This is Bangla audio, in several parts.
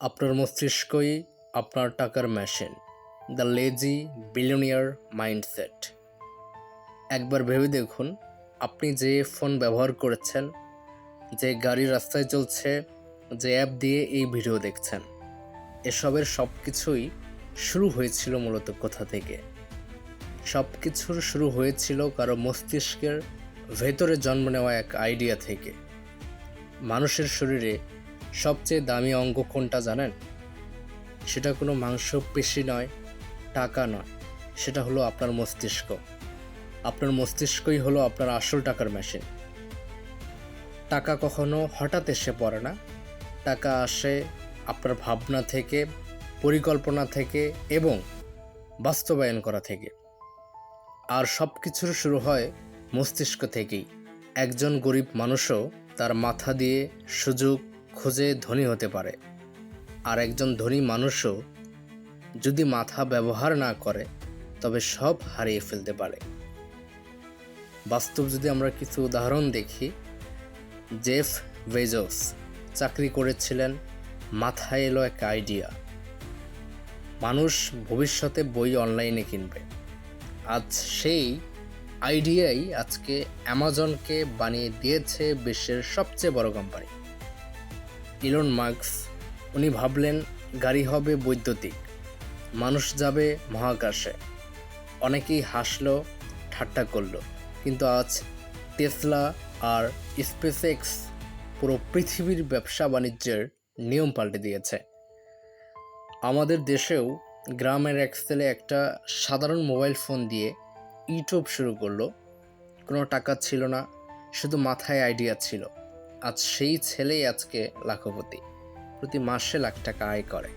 আপনার মস্তিষ্কই আপনার টাকার machine the lazy billionaire mindset একবার ভেবে দেখুন, আপনি যে ফোন ব্যবহার করেছেন, যে গাড়ি রাস্তায় চলছে, যে অ্যাপ দিয়ে এই ভিডিও দেখছেন, এসবের সব কিছুই শুরু হয়েছিল মূলত কোথা থেকে? সব কিছুর শুরু হয়েছিল কারও মস্তিষ্কের ভেতরে জন্ম নেওয়া এক আইডিয়া থেকে। মানুষের শরীরে সবচেয়ে দামি অঙ্গ কোনটা জানেন? সেটা কোনো মাংস পেশি নয়, টাকা নয়। সেটা হলো আপনার মস্তিষ্ক। আপনার মস্তিষ্কই হলো আপনার আসল টাকার মেশিন টাকা কখনো হঠাৎ এসে পড়ে না। টাকা আসে আপনার ভাবনা থেকে, পরিকল্পনা থেকে এবং বাস্তবায়ন করা থেকে। আর সব কিছুর শুরু হয় মস্তিষ্ক থেকেই। একজন গরিব মানুষও তার মাথা দিয়ে সুযোগ খুঁজে ধনী হতে পারে। আর একজন ধনী মানুষও যদি মাথা ব্যবহার না করে, তবে সব হারিয়ে ফেলতে পারে। বাস্তব যদি আমরা কিছু উদাহরণ দেখি, জেফ বেজোস চাকরি করেছিলেন, মাথায় এলো এক আইডিয়া। মানুষ ভবিষ্যতে বই অনলাইনে কিনবে। আজ সেই আইডিয়াই আজকে অ্যামাজনকে বানিয়ে দিয়েছে বিশ্বের সবচেয়ে বড় কোম্পানি। ইলন মার্কস উনি ভাবলেন গাড়ি হবে বৈদ্যুতিক। মানুষ যাবে মহাকাশে। অনেকেই হাসলো, ঠাট্টা করল। কিন্তু আজ টেসলা আর স্পেসএক্স পুরো পৃথিবীর ব্যবসা বাণিজ্যের নিয়ম পাল্টে দিয়েছে। আমাদের দেশেও গ্রামের এক ছেলে একটা সাধারণ মোবাইল ফোন দিয়ে ইউটিউব শুরু করল। কোনো টাকা ছিল না, শুধু মাথায় আইডিয়া ছিল। আজ সেই ছেলেই আজকে লাখপতি। প্রতি মাসে লাখ টাকা আয় করে।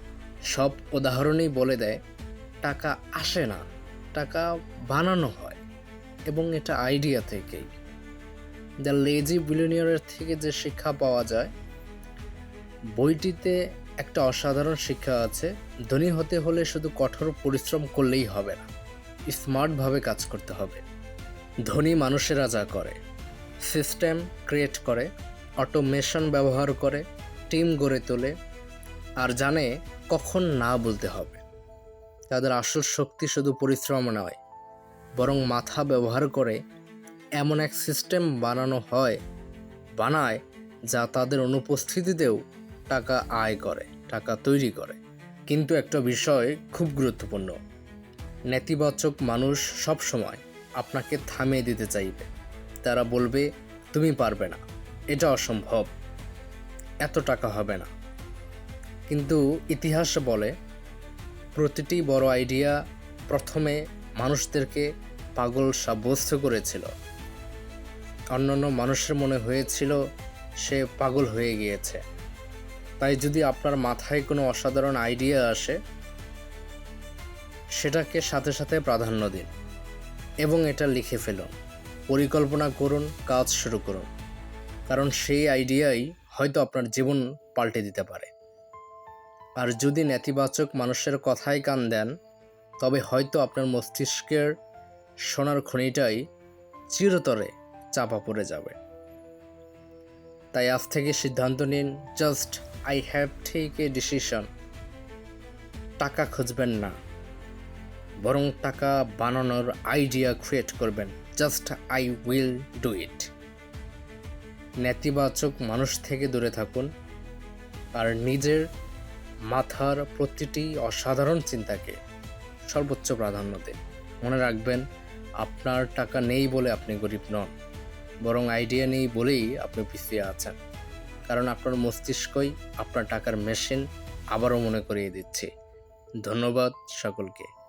সব উদাহরণেই বলে দেয়, টাকা আসে না, টাকা বানানো হয়। এবং এটা আইডিয়া থেকেই। দ্য লেজি বিলিয়নিয়ারের থেকে যে শিক্ষা পাওয়া যায়, বইটিতে একটা অসাধারণ শিক্ষা আছে, ধনী হতে হলে শুধু কঠোর পরিশ্রম করলেই হবে না, স্মার্টভাবে কাজ করতে হবে। ধনী মানুষেরা যা করে, সিস্টেম ক্রিয়েট করে অটোমেশন ব্যবহার করে, টিম গড়ে তোলে আর জানে কখন না বলতে হবে। তাদের আসল শক্তি শুধু পরিশ্রম নয়, বরং মাথা ব্যবহার করে এমন এক সিস্টেম বানানো হয়, বানায় যা তাদের অনুপস্থিতিতেও টাকা আয় করে, টাকা তৈরি করে। কিন্তু একটা বিষয় খুব গুরুত্বপূর্ণ, নেতিবাচক মানুষ সব সময় আপনাকে থামিয়ে দিতে চাইবে। তারা বলবে, তুমি পারবে না। এটা অসম্ভব। এত টাকা হবে না। কিন্তু ইতিহাস বলে, প্রতিটি বড় আইডিয়া প্রথমে মানুষদেরকে পাগল সাব্যস্ত করেছিল। অন্যান্য মানুষের মনে হয়েছিল সে পাগল হয়ে গিয়েছে। তাই যদি আপনার মাথায় কোনো অসাধারণ আইডিয়া আসে, সেটাকে সাথে সাথে প্রাধান্য দিন এবং এটা লিখে ফেলুন। পরিকল্পনা করুন, কাজ শুরু করুন। কারণ সেই আইডিয়াই হয়তো আপনার জীবন পাল্টে দিতে পারে। আর যদি নেতিবাচক মানুষের কথায় কান দেন, তবে হয়তো আপনার মস্তিষ্কের সোনার খনিটাই চিরতরে চাপা পড়ে যাবে। তাই আজ থেকে সিদ্ধান্ত নিন, just I have take a decision. টাকা খুঁজবেন না, বরং টাকা বানানোর আইডিয়া ক্রিয়েট করবেন, just I will do it. নেতিবাচক মানুষ থেকে দূরে থাকুন। আর নিজের মাথার প্রতিটি অসাধারণ চিন্তাকে সর্বোচ্চ প্রাধান্য দিন। মনে রাখবেন, আপনার টাকা নেই বলে আপনি গরিব নন, বরং আইডিয়া নেই বলেই আপনি পিছিয়ে আছেন। কারণ আপনার মস্তিষ্কই আপনার টাকার মেশিন আবারও মনে করিয়ে দিচ্ছে। ধন্যবাদ সকলকে।